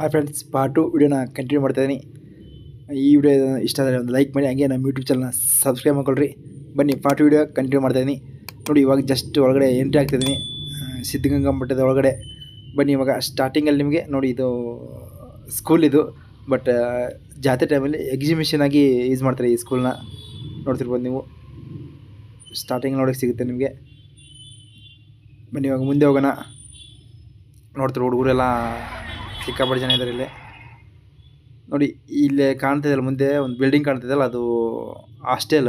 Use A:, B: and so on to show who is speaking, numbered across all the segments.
A: Hi friends ಪಾಟು ವೀಡಿಯೋನ continue ಮಾಡ್ತಾಯಿದ್ದೀನಿ ಈ ವಿಡಿಯೋ ಇಷ್ಟ ಆದರೆ ಒಂದು ಲೈಕ್ ಮಾಡಿ, ಹಂಗೆ ನಮ್ಮ ಯೂಟ್ಯೂಬ್ ಚಾನಲ್ನ ಸಬ್ಸ್ಕ್ರೈಬ್ ಮಾಡ್ಕೊಳ್ರಿ. ಬನ್ನಿ ಪಾರ್ಟ್ ವೀಡಿಯೋ ಕಂಟಿನ್ಯೂ ಮಾಡ್ತಾಯಿದ್ದೀನಿ ನೋಡಿ, ಇವಾಗ ಜಸ್ಟ್ ಒಳಗಡೆ ಎಂಟ್ರಿ ಆಗ್ತಿದ್ದೀನಿ ಸಿದ್ಧಗಂಗಾ ಮಠದ ಒಳಗಡೆ. ಬನ್ನಿ, ಇವಾಗ ಸ್ಟಾರ್ಟಿಂಗಲ್ಲಿ ನಿಮಗೆ, ನೋಡಿ ಇದು ಸ್ಕೂಲ್ ಇದು. ಬಟ್ ಜಾತ್ರೆ ಟೈಮಲ್ಲಿ ಎಕ್ಸಿಬಿಷನ್ ಆಗಿ ಯೂಸ್ ಮಾಡ್ತಾರೆ ಈ ಸ್ಕೂಲ್ನ ನೋಡ್ತಿರ್ಬೋದು ನೀವು. ಸ್ಟಾರ್ಟಿಂಗ್ ನೋಡೋಕ್ಕೆ ಸಿಗುತ್ತೆ ನಿಮಗೆ. ಬನ್ನಿ, ಇವಾಗ ಮುಂದೆ ಹೋಗೋಣ. ನೋಡ್ತಾರೆ ಹುಡುಗರೆಲ್ಲ ಸಿಕ್ಕಾಪಟ್ಟೆ ಜನ ಇದ್ದಾರೆ ಇಲ್ಲಿ. ನೋಡಿ, ಇಲ್ಲಿ ಕಾಣ್ತಿದೆಯಲ್ಲ ಮುಂದೆ ಒಂದು ಬಿಲ್ಡಿಂಗ್ ಕಾಣ್ತಿದೆಯಲ್ಲ ಅದು ಹಾಸ್ಟೆಲ್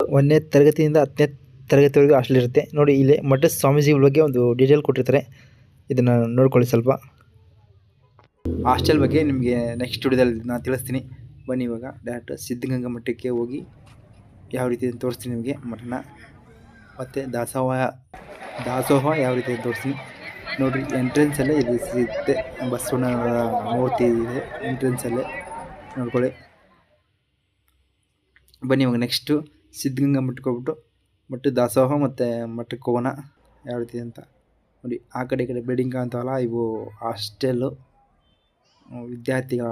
A: ಒಂದನೇ ತರಗತಿಯಿಂದ ಹತ್ತನೇ ತರಗತಿವರೆಗೂ ಹಾಸ್ಟೆಲ್ ಇರುತ್ತೆ. ನೋಡಿ, ಇಲ್ಲಿ ಮಠ ಸ್ವಾಮೀಜಿಗಳ ಬಗ್ಗೆ ಒಂದು ಡೀಟೇಲ್ ಕೊಟ್ಟಿರ್ತಾರೆ. ಇದನ್ನು ನೋಡ್ಕೊಳ್ಳಿ ಸ್ವಲ್ಪ. ಹಾಸ್ಟೆಲ್ ಬಗ್ಗೆ ನಿಮಗೆ ನೆಕ್ಸ್ಟ್ ವಿಡಿಯೋದಲ್ಲಿ ನಾನು ತಿಳಿಸ್ತೀನಿ. ಬನ್ನಿ ಇವಾಗ. ಡೈರೆಕ್ಟ್ ಸಿದ್ಧಗಂಗಾ ಮಠಕ್ಕೆ ಹೋಗಿ ಯಾವ ರೀತಿ ತೋರಿಸ್ತೀನಿ ನಿಮಗೆ ಮಠನ. ಮತ್ತು ದಾಸೋಹ ದಾಸೋಹ ಯಾವ ರೀತಿ ತೋರಿಸ್ತೀನಿ. ನೋಡಿರಿ ಎಂಟ್ರೆನ್ಸಲ್ಲೇ ಇದು ಸಿಗುತ್ತೆ ಬಸವಣ್ಣನವರ ಮೂರ್ತಿ ಇದೆ ಎಂಟ್ರೆನ್ಸ್ ಅಲ್ಲೇ. ನೋಡ್ಕೊಳ್ಳಿ. ಬನ್ನಿ ಇವಾಗ ನೆಕ್ಸ್ಟು ಸಿದ್ಧಗಂಗಾ ಮಠಕ್ಕೆ ಹೋಗ್ಬಿಟ್ಟು, ಮಠದ ದಾಸೋಹ ಮತ್ತು ಮಠಕ್ಕೆ ಹೋಗೋಣ, ಯಾವ ರೀತಿ ಅಂತ. ನೋಡಿ, ಆ ಕಡೆ ಈ ಕಡೆ ಬಿಲ್ಡಿಂಗ್ ಕಾಣ್ತಾವಲ್ಲ, ಇವು ಹಾಸ್ಟೆಲ್ಲು ವಿದ್ಯಾರ್ಥಿಗಳ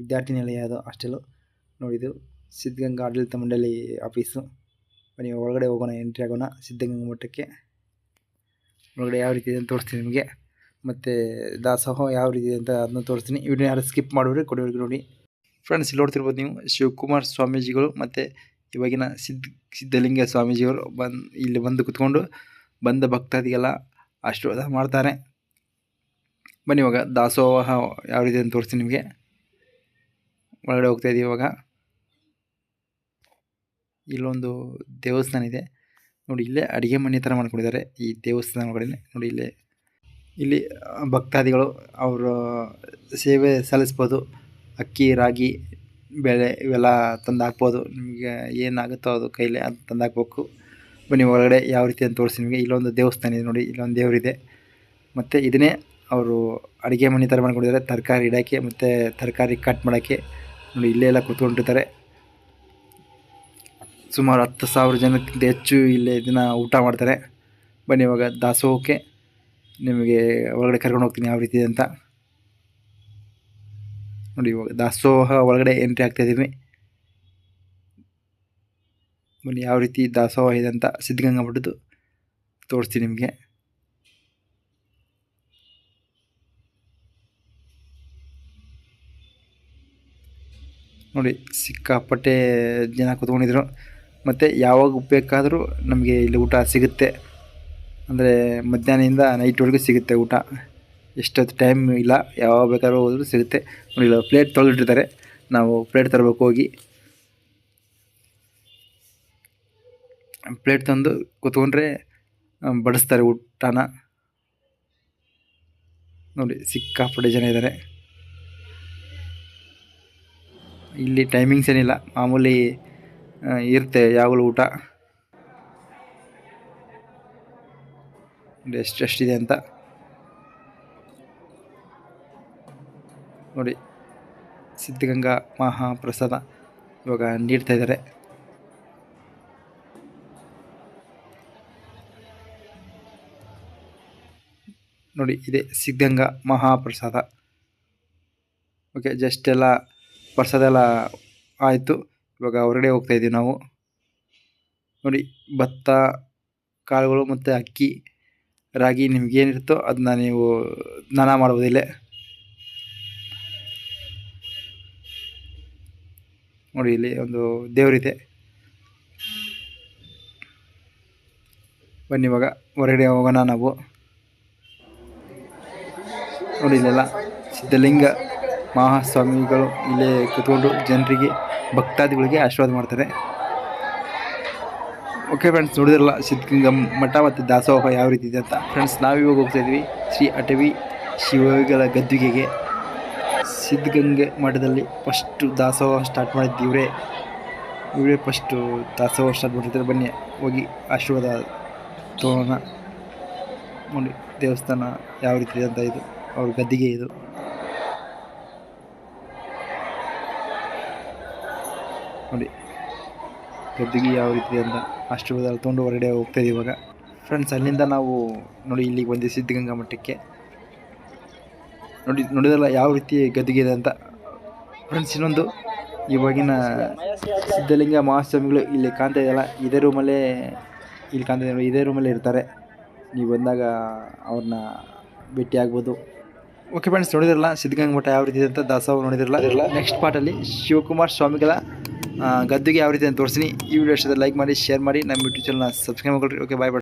A: ವಿದ್ಯಾರ್ಥಿ ನಿಲಯ ಅದು ಹಾಸ್ಟೆಲು ನೋಡಿದು ಸಿದ್ಧಗಂಗಾ ಆಡಳಿತ ಮಂಡಳಿ ಆಫೀಸು ಬನ್ನಿ, ಒಳಗಡೆ ಹೋಗೋಣ ಎಂಟ್ರಿ ಆಗೋಣ, ಸಿದ್ಧಗಂಗಾ ಮಠಕ್ಕೆ. ಒಳಗಡೆ ಯಾವ ರೀತಿ ಇದೆ ಅಂತ ತೋರಿಸ್ತೀನಿ ನಿಮಗೆ. ಮತ್ತು ದಾಸೋಹ ಯಾವ ರೀತಿ ಇದೆ ಅಂತ ಅದನ್ನ ತೋರಿಸ್ತೀನಿ. ವಿಡಿಯೋ ಯಾರು ಸ್ಕಿಪ್ ಮಾಡಿದ್ರೆ ಕೊಡೋರಿಗೆ ನೋಡಿ. ಫ್ರೆಂಡ್ಸ್ ಇಲ್ಲಿ ನೋಡ್ತಿರ್ಬೋದು ನೀವು ಶಿವಕುಮಾರ್ ಸ್ವಾಮೀಜಿಗಳು ಮತ್ತು ಇವಾಗಿನ ಸಿದ್ಧ, ಸಿದ್ಧಲಿಂಗ ಸ್ವಾಮೀಜಿಗಳು ಬಂದು, ಇಲ್ಲಿ ಬಂದು ಕುತ್ಕೊಂಡು ಬಂದ ಭಕ್ತಾದಿಗೆಲ್ಲ ಆಶೀರ್ವಾದ ಮಾಡ್ತಾರೆ. ಬನ್ನಿ ಇವಾಗ ದಾಸೋಹ ಯಾವ ರೀತಿ ಅಂತ ತೋರಿಸ್ತೀನಿ ನಿಮಗೆ. ಒಳಗಡೆ ಹೋಗ್ತಾ ಇದೀವಿ ಇವಾಗ. ಇಲ್ಲೊಂದು ದೇವಸ್ಥಾನ ಇದೆ. ನೋಡಿ ಇಲ್ಲೇ ಅಡುಗೆ ಮನೆ ಥರ ಮಾಡ್ಕೊಂಡಿದ್ದಾರೆ ಈ ದೇವಸ್ಥಾನ ಒಳಗಡೆ ನೋಡಿ ಇಲ್ಲೇ. ಇಲ್ಲಿ ಭಕ್ತಾದಿಗಳು ಅವರು ಸೇವೆ ಸಲ್ಲಿಸ್ಬೋದು. ಅಕ್ಕಿ, ರಾಗಿ, ಬೆಳೆ ಇವೆಲ್ಲ ತಂದು ಹಾಕ್ಬೋದು ನಿಮಗೆ ಏನಾಗುತ್ತೋ ಅದು ಕೈಲಿ ಅದು ತಂದು ಹಾಕ್ಬೇಕು ಬನ್ನಿ ಒಳಗಡೆ ಯಾವ ರೀತಿ ಅಂತ ತೋರಿಸಿ ನಿಮಗೆ. ಇಲ್ಲೊಂದು ದೇವಸ್ಥಾನ ಇದೆ ನೋಡಿ, ಇಲ್ಲೊಂದು ದೇವರಿದೆ. ಮತ್ತು ಇದನ್ನೇ ಅವರು ಅಡುಗೆ ಮನೆ ಥರ ಮಾಡ್ಕೊಂಡಿದ್ದಾರೆ. ತರಕಾರಿ ಇಡೋಕ್ಕೆ ಮತ್ತು ತರಕಾರಿ ಕಟ್ ಮಾಡೋಕ್ಕೆ. ನೋಡಿ ಇಲ್ಲೇ ಎಲ್ಲ ಕೂತ್ಕೊಂಡಿರ್ತಾರೆ. ಸುಮಾರು ಹತ್ತು ಸಾವಿರ ಜನಕ್ಕಿಂತ ಹೆಚ್ಚು ಇಲ್ಲಿ ಇದನ್ನು ಊಟ ಮಾಡ್ತಾರೆ. ಬನ್ನಿ ಇವಾಗ ದಾಸೋಹಕ್ಕೆ. ನಿಮಗೆ ಒಳಗಡೆ ಕರ್ಕೊಂಡು ಹೋಗ್ತೀನಿ ಯಾವ ರೀತಿ ಅಂತ. ನೋಡಿ ಇವಾಗ ದಾಸೋಹ ಒಳಗಡೆ ಎಂಟ್ರಿ ಆಗ್ತಾಯಿದ್ದೀವಿ ಬನ್ನಿ ಯಾವ ರೀತಿ ದಾಸೋಹ ಇದೆ ಅಂತ ಸಿದ್ಧಗಂಗಾ ಮಠದ್ದು ತೋರಿಸ್ತೀನಿ ನಿಮಗೆ. ನೋಡಿ ಸಿಕ್ಕಾಪಟ್ಟೆ ಜನ ಕೂತ್ಕೊಂಡಿದ್ರು. ಮತ್ತು ಯಾವಾಗ ಬೇಕಾದರೂ ನಮಗೆ ಇಲ್ಲಿ ಊಟ ಸಿಗುತ್ತೆ. ಅಂದರೆ ಮಧ್ಯಾಹ್ನದಿಂದ ನೈಟ್ವರೆಗೂ ಸಿಗುತ್ತೆ ಊಟ. ಎಷ್ಟೊತ್ತು ಟೈಮ್ ಇಲ್ಲ, ಯಾವಾಗ ಬೇಕಾದ್ರೂ ಹೋದರೂ ಸಿಗುತ್ತೆ. ಇಲ್ಲ ಪ್ಲೇಟ್ ತೊಳೆದಿಟ್ಟಿರ್ತಾರೆ ನಾವು ಪ್ಲೇಟ್ ತರಬೇಕು ಹೋಗಿ. ಪ್ಲೇಟ್ ತಂದು ಕೂತ್ಕೊಂಡ್ರೆ ಬಡಿಸ್ತಾರೆ ಊಟನ. ನೋಡಿ, ಸಿಕ್ಕಾಪಟ್ಟೆ ಜನ ಇದ್ದಾರೆ. ಇಲ್ಲಿ ಟೈಮಿಂಗ್ಸ್ ಏನಿಲ್ಲ. ಮಾಮೂಲಿ ಇರುತ್ತೆ ಯಾವಾಗಲೂ ಊಟ. ಎಷ್ಟೆಷ್ಟಿದೆ ಅಂತ. ನೋಡಿ, ಸಿದ್ಧಗಂಗಾ ಮಹಾಪ್ರಸಾದ ಇವಾಗ ನೀಡ್ತಾ ಇದ್ದಾರೆ. ನೋಡಿ, ಇದೆ ಸಿದ್ಧಗಂಗಾ ಮಹಾಪ್ರಸಾದ. ಓಕೆ, ಜಸ್ಟ್ ಎಲ್ಲ ಪ್ರಸಾದ ಎಲ್ಲ ಆಯಿತು. ಇವಾಗ ಹೊರಗಡೆ ಹೋಗ್ತಾ ಇದ್ದೀವಿ ನಾವು. ನೋಡಿ, ಭತ್ತ, ಕಾಳುಗಳು ಮತ್ತು ಅಕ್ಕಿ, ರಾಗಿ ನಿಮಗೇನಿರುತ್ತೋ ಅದನ್ನ ನೀವು ಸ್ನಾನ ಮಾಡ್ಬೋದಿಲ್ಲ ಇಲ್ಲೇ. ನೋಡಿ, ಇಲ್ಲಿ ಒಂದು ದೇವರಿದೆ. ಬನ್ನಿ ಇವಾಗ, ಹೊರಗಡೆ ಹೋಗೋಣ ನಾವು. ನೋಡಿ, ಇಲ್ಲೆಲ್ಲ ಸಿದ್ಧಲಿಂಗ ಮಹಾಸ್ವಾಮಿಗಳು ಇಲ್ಲೇ ಕೂತ್ಕೊಂಡು ಜನರಿಗೆ ಭಕ್ತಾದಿಗಳಿಗೆ ಆಶೀರ್ವಾದ ಮಾಡ್ತಾರೆ ಓಕೆ ಫ್ರೆಂಡ್ಸ್ ನೋಡಿದ್ರಲ್ಲ ಸಿದ್ಧಗಂಗಾ ಮಠ ಮತ್ತು ದಾಸೋಹ ಯಾವ ರೀತಿ ಇದೆ ಅಂತ. ಫ್ರೆಂಡ್ಸ್ ನಾವಿವಾಗ ಹೋಗ್ತಾ ಇದ್ವಿ ಶ್ರೀ ಅಟವಿ ಶಿವಗಳ ಗದ್ದುಗೆಗೆ ಸಿದ್ಧಗಂಗೆ ಮಠದಲ್ಲಿ ಫಸ್ಟು ದಾಸೋಹ ಸ್ಟಾರ್ಟ್ ಮಾಡಿದ್ದು ಇವರೇ. ಇವರೇ ಫಸ್ಟು ದಾಸೋಹ ಸ್ಟಾರ್ಟ್ ಮಾಡಿರ್ತಾರೆ ಬನ್ನಿ, ಹೋಗಿ ಆಶೀರ್ವಾದ ತೋರೋಣ ನೋಡಿ, ದೇವಸ್ಥಾನ ಯಾವ ರೀತಿ ಇದೆ ಅಂತ ಇದು. ಅವ್ರ ಗದ್ದಿಗೆ ಇದು. ನೋಡಿ. ಗದ್ದಿಗೆ ಯಾವ ರೀತಿ ಅಂತ ಆಶೀರ್ವಾದ ತೊಗೊಂಡು ಹೊರಗಡೆ ಹೋಗ್ತಾಯಿದ್ದೀವಿ ಇವಾಗ. ಫ್ರೆಂಡ್ಸ್ ಅಲ್ಲಿಂದ ನಾವು ನೋಡಿ ಇಲ್ಲಿಗೆ ಬಂದು ಸಿದ್ಧಗಂಗಾ ಮಠಕ್ಕೆ. ನೋಡಿ, ನೋಡಿದ್ರಲ್ಲ ಯಾವ ರೀತಿ ಗದ್ದಿಗೆ ಇದೆ ಅಂತ. ಫ್ರೆಂಡ್ಸ್ ಇನ್ನೊಂದು ಇವಾಗಿನ ಸಿದ್ಧಲಿಂಗ ಮಹಾಸ್ವಾಮಿಗಳು ಇಲ್ಲಿ ಕಾಣ್ತಾ ಇದೆಯಲ್ಲ, ಇದೇ ರೂಮಲ್ಲೇ ಇಲ್ಲಿ ಕಾಣ್ತಾ ಇದೆ ಇದೇ ರೂಮಲ್ಲೇ ಇರ್ತಾರೆ. ನೀವು ಬಂದಾಗ ಅವ್ರನ್ನ ಭೇಟಿ ಆಗ್ಬೋದು. ಓಕೆ ಫ್ರೆಂಡ್ಸ್ ನೋಡಿದ್ರಲ್ಲ ಸಿದ್ಧಗಂಗಾ ಮಠ ಯಾವ ರೀತಿ ಇದೆ ಅಂತ ದಾಸೋಹ ನೋಡಿದಿರಲ್ಲ. ನೆಕ್ಸ್ಟ್ ಪಾರ್ಟಲ್ಲಿ ಶಿವಕುಮಾರ್ ಸ್ವಾಮಿಗಳ ಗದ್ದುಗೆ ಯಾವ ರೀತಿ ಅಂತ ತೋರಿಸ್ತೀನಿ. ಈ ವಿಡಿಯೋ ಇಷ್ಟದ ಲೈಕ್ ಮಾಡಿ ಶೇರ್ ಮಾಡಿ. ನಮ್ಮ ಯೂಟ್ಯೂಬ್ ಚಾನಲ್ನ ಸಬ್ಸ್ಕ್ರೈಬ್ ಮಾಡ್ಕೊಳ್ರಿ. ಓಕೆ ಬಾಯ್ ಬಾಯ್